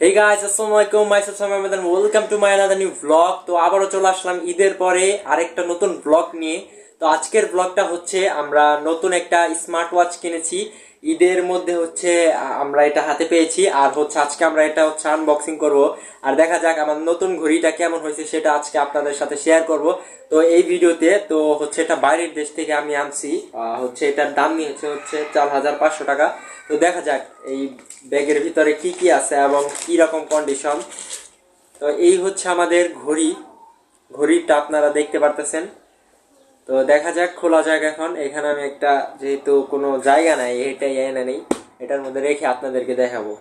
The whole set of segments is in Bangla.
হেই গাইস আসসালামু আলাইকুম myself Sami welcome to my another new blog তো আবারও চলে আসলাম ঈদের পরে আরেকটা নতুন ব্লগ নিয়ে। তো আজকের ব্লগটা হচ্ছে আমরা নতুন একটা স্মার্ট ওয়াচ কিনেছি। ঈদের মধ্যে হচ্ছে আমরা এটা হাতে পেয়েছি। আর হচ্ছে, আজকে আমরা এটা হচ্ছে আনবক্সিং করব। আর দেখা যাক আমার নতুন ঘড়িটা কেমন হয়েছে, সেটা আজকে আপনাদের সাথে শেয়ার করব। তো এই ভিডিওতে, তো হচ্ছে এটা বাইরের দেশ থেকে আমি আনছি। হচ্ছে এটার দাম নিয়েছে হচ্ছে চার হাজার পাঁচশো টাকা। তো দেখা যাক এই ব্যাগের ভিতরে কি কি আছে এবং কি রকম কন্ডিশন তো এই হচ্ছে আমাদের ঘড়ি। ঘড়িটা আপনারা দেখতে পারতেছেন। তো দেখা যাক, খোলা যাক এখন। এখানে আমি একটা, যেহেতু কোনো জায়গা নাই, এটাই এনে নেই। এটার মধ্যে রেখে আপনাদেরকে দেখাবো।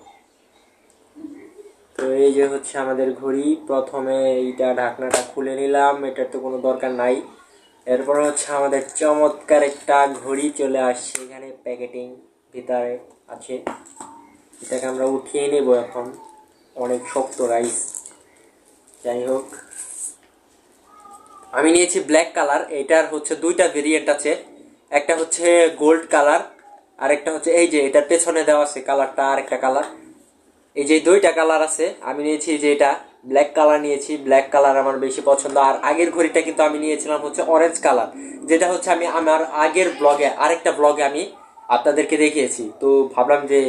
তো এই যে হচ্ছে আমাদের ঘড়ি। প্রথমে এইটা ঢাকনাটা খুলে নিলাম, এটার তো কোনো দরকার নাই। এরপর হচ্ছে আমাদের চমৎকার একটা ঘড়ি চলে আসছে এখানে, প্যাকেটিং ভিতরে আছে। এটাকে আমরা উঠিয়ে নেব এখন। অনেক শক্ত রাইস যাই হোক। আমি নিয়েছি ব্ল্যাক কালার এটার হচ্ছে দুইটা ভেরিয়েন্ট আছে। একটা হচ্ছে গোল্ড কালার আর একটা হচ্ছে এই যে এটার পেছনে দেওয়া আছে কালারটা আর একটা কালার এই যে দুইটা কালার আছে, আমি নিয়েছি যে এটা ব্ল্যাক কালার নিয়েছি ব্ল্যাক কালার আমার বেশি পছন্দ। আর আগের ঘড়িটা কিন্তু আমি নিয়েছিলাম হচ্ছে অরেঞ্জ কালার যেটা হচ্ছে আমি আমার আগের ব্লগে আরেকটা ব্লগে আমি আপনাদেরকে দেখিয়েছি। তো ভাবলাম যে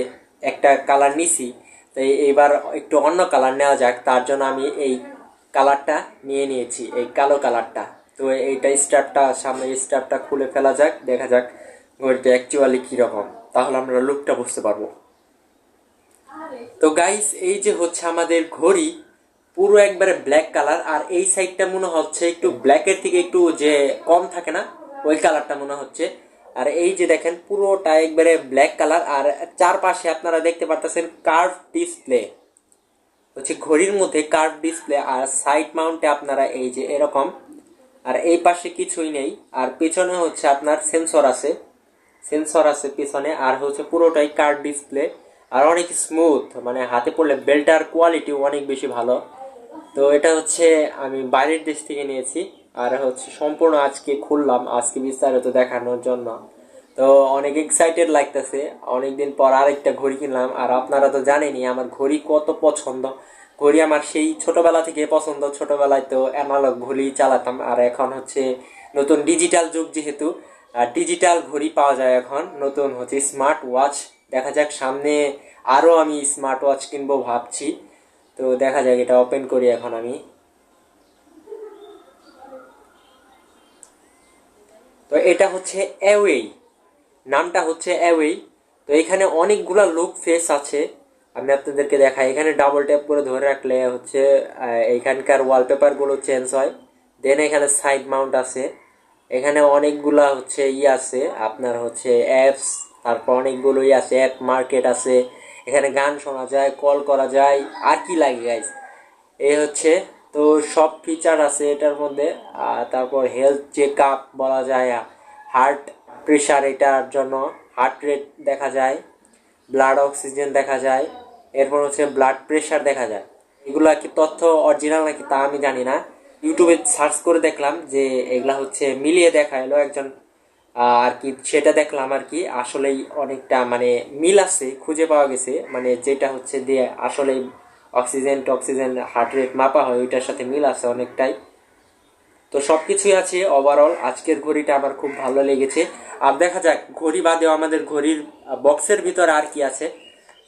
একটা কালার নিছি, তাই এবার একটু অন্য কালার নেওয়া যাক, তার জন্য আমি এই কালারটা নিয়ে নিয়েছি, এই কালো কালারটা। তো এইটা স্টারটা সামনে স্টারটা খুলে ফেলা যাক, দেখা যাক ঘড়িটা অ্যাকচুয়ালি কীরকম তাহলে আমরা লুকটা বুঝতে পারব। তো গাইস এই যে হচ্ছে আমাদের ঘড়ি, পুরো একবারে ব্ল্যাক কালার আর এই সাইডটা মনে হচ্ছে একটু ব্ল্যাকের থেকে একটু যে কম থাকে না, ওই কালারটা মনে হচ্ছে। আর এই যে দেখেন, পুরোটা একবারে ব্ল্যাক কালার আর চারপাশে আপনারা দেখতে পারতেছেন কার্ভ ডিসপ্লে হচ্ছে ঘড়ির মধ্যে কার্ভ ডিসপ্লে আর সাইড মাউন্টে আপনারা এই যে এরকম, আর এই পাশে কিছুই নেই, আর পেছনে হচ্ছে আপনার সেন্সর আছে সেন্সর আছে পিছনে, আর হচ্ছে পুরোটাই কার্ড ডিসপ্লে, আর অনেক স্মুথ মানে হাতে পড়লে বেল্টার কোয়ালিটি অনেক বেশি ভালো। তো এটা হচ্ছে আমি বাইরের দেশ থেকে নিয়েছি, আর হচ্ছে সম্পূর্ণ আজকে খুললাম, আজকে বিস্তারিত দেখানোর জন্য। তো অনেক এক্সাইটেড লাগতেছে। অনেকদিন পর আরেকটা ঘড়ি কিনলাম, আর আপনারা তো জানেনই আমার ঘড়ি কত পছন্দ। ঘড়ি আমার সেই ছোটবেলা থেকে পছন্দ, ছোটবেলায় তো অ্যানালগ ঘড়ি চালাতাম, আর এখন হচ্ছে নতুন ডিজিটাল যুগ যেহেতু, আর ডিজিটাল ঘড়ি পাওয়া যায় এখন, নতুন হচ্ছে স্মার্ট ওয়াচ দেখা যাক, সামনে আরও আমি স্মার্ট ওয়াচ কিনবো ভাবছি। তো দেখা যাক, এটা ওপেন করি এখন আমি। তো এটা হচ্ছে অ্যাওয়েই নামটা হচ্ছে অ্যাওয়েই তো এখানে অনেকগুলা লুক ফেস আছে। আমি আপনাদেরকে দেখাই, এখানে ডাবল ট্যাপ করে ধরে রাখলে হচ্ছে এইখানকার ওয়ালপেপারগুলো চেঞ্জ হয়। দেন এখানে সাইড মাউন্ট আছে। এখানে অনেকগুলা হচ্ছে ই আছে, আপনার হচ্ছে অ্যাপস তারপর অনেকগুলো ই আছে অ্যাপ মার্কেট আছে। এখানে গান শোনা যায় কল করা যায়, আর কি লাগে গাইজ এই হচ্ছে, তো সব ফিচার আছে এটার মধ্যে। তারপর হেলথ চেক আপ বলা যায় হার্ট প্রেশার এটার জন্য হার্ট রেট দেখা যায় ব্লাড অক্সিজেন দেখা যায়, এরপর হচ্ছে ব্লাড প্রেশার দেখা যায়। এগুলো কি তথ্য অরিজিনাল নাকি তা আমি জানি না। ইউটিউবে সার্চ করে দেখলাম যে এগুলা হচ্ছে মিলিয়ে দেখা এলো একজন আর কি সেটা দেখলাম আর কি, আসলেই অনেকটা মানে মিল আছে, খুঁজে পাওয়া গেছে। মানে যেটা হচ্ছে দিয়ে আসলেই অক্সিজেন টক্সিজেন হার্ট রেট মাপা হয়, ওইটার সাথে মিল আছে অনেকটাই। তো সব কিছুই আছে ওভারঅল আজকের ঘড়িটা আমার খুব ভালো লেগেছে। আর দেখা যাক, ঘড়ি বাদেও আমাদের ঘড়ির বক্সের ভিতরে আর কি আছে।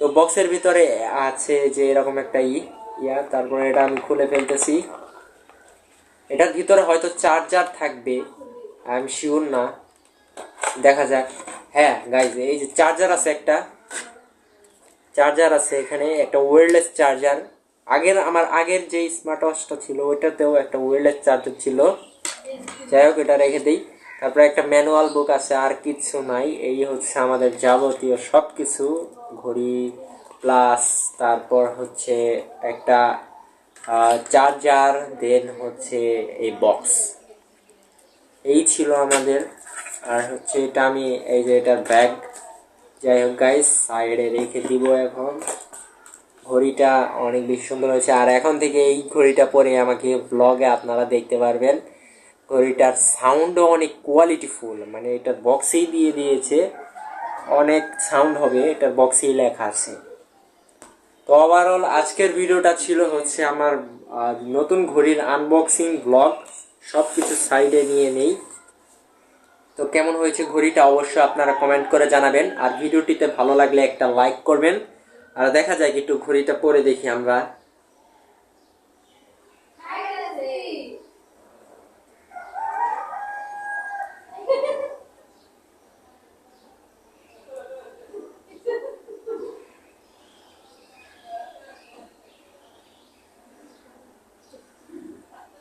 তো বক্সের ভিতরে আছে যে এরকম একটা ই, ইয়া, তারপরে এটা আমি খুলে ফেলতেছি। এটার ভিতরে হয়তো চার্জার থাকবে আই এম শিওর না। দেখা যাক। হ্যাঁ গাইজ এই যে চার্জার আছে একটা। চার্জার আছে এখানে, একটা ওয়্যারলেস চার্জার আগের আমার আগের যে স্মার্ট ওয়াচটা ছিল, ওইটাতেও একটা ওয়্যারলেস চার্জার ছিল। যাই হোক, এটা রেখে দিই। তারপরে একটা ম্যানুয়াল বুক আছে, আর কিছু নাই। এই হচ্ছে আমাদের যাবতীয় সব কিছু ঘড়ি প্লাস তারপর হচ্ছে একটা চার্জার দেন হচ্ছে এই বক্স এই ছিল আমাদের। আর হচ্ছে এটা আমি, এই যে এটার ব্যাগ যাই হোক গাইস সাইডে রেখে দিব এখন। ঘড়িটা অনেক বেশি সুন্দর হয়েছে। আর এখন থেকে এই ঘড়িটা পরে আমাকে ব্লগে আপনারা দেখতে পারবেন। ঘড়িটার সাউন্ডও অনেক কোয়ালিটিফুল মানে এটার বক্সেই দিয়ে দিয়েছে। অনেক সাউন্ড হবে, এটার বক্সেই লেখা আছে। তো ওভারঅল আজকের ভিডিওটা ছিল হচ্ছে আমার নতুন ঘড়ির আনবক্সিং ব্লগ সব কিছু সাইডে নিয়ে নেই। তো কেমন হয়েছে ঘড়িটা অবশ্যই আপনারা কমেন্ট করে জানাবেন। আর ভিডিওটিতে ভালো লাগলে একটা লাইক করবেন। আর দেখা যায় একটু ঘড়িটা পরে দেখি আমরা।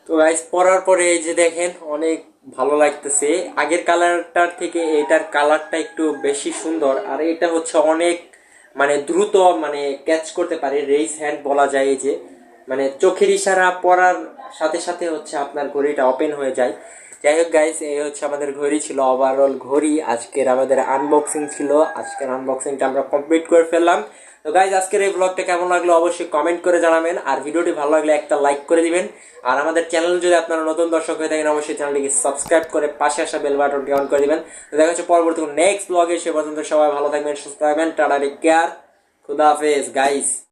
তো গাইস পরার পরে এই যে দেখেন, অনেক ভালো লাগতেছে। আগের কালারটার থেকে এটার কালারটা একটু বেশি সুন্দর। আর এটা হচ্ছে অনেক মানে দ্রুত মানে ক্যাচ করতে পারে রেইস হ্যান্ড বলা যায় যে। মানে চোখের ইশারা পড়ার সাথে সাথে হচ্ছে আপনার ঘড়িটা ওপেন হয়ে যায়। যাই হোক গাইস এই হচ্ছে আমাদের ঘড়ি ছিল ওভারঅল ঘড়ি। আজকের আমাদের আনবক্সিং ছিল। আজকের আনবক্সিংটা আমরা কমপ্লিট করে ফেললাম। তো গাইজ আজকের এই ব্লগটা কেমন লাগল অবশ্যই কমেন্ট করে জানাবেন, আর ভিডিওটি ভালো লাগলে একটা লাইক করে দিবেন। আর আমাদের চ্যানেল যদি আপনারা নতুন দর্শক হয়ে থাকেন, অবশ্যই চ্যানেলটিকে সাবস্ক্রাইব করে পাশে আসা বেল বাটনটি অন করে দিবেন। তো দেখা হচ্ছে পরবর্তী নেক্সট ব্লগে সে পর্যন্ত সবাই ভালো থাকবেন, সুস্থ থাকবেন, টাটা কেয়ার খুদা হাফেজ গাইস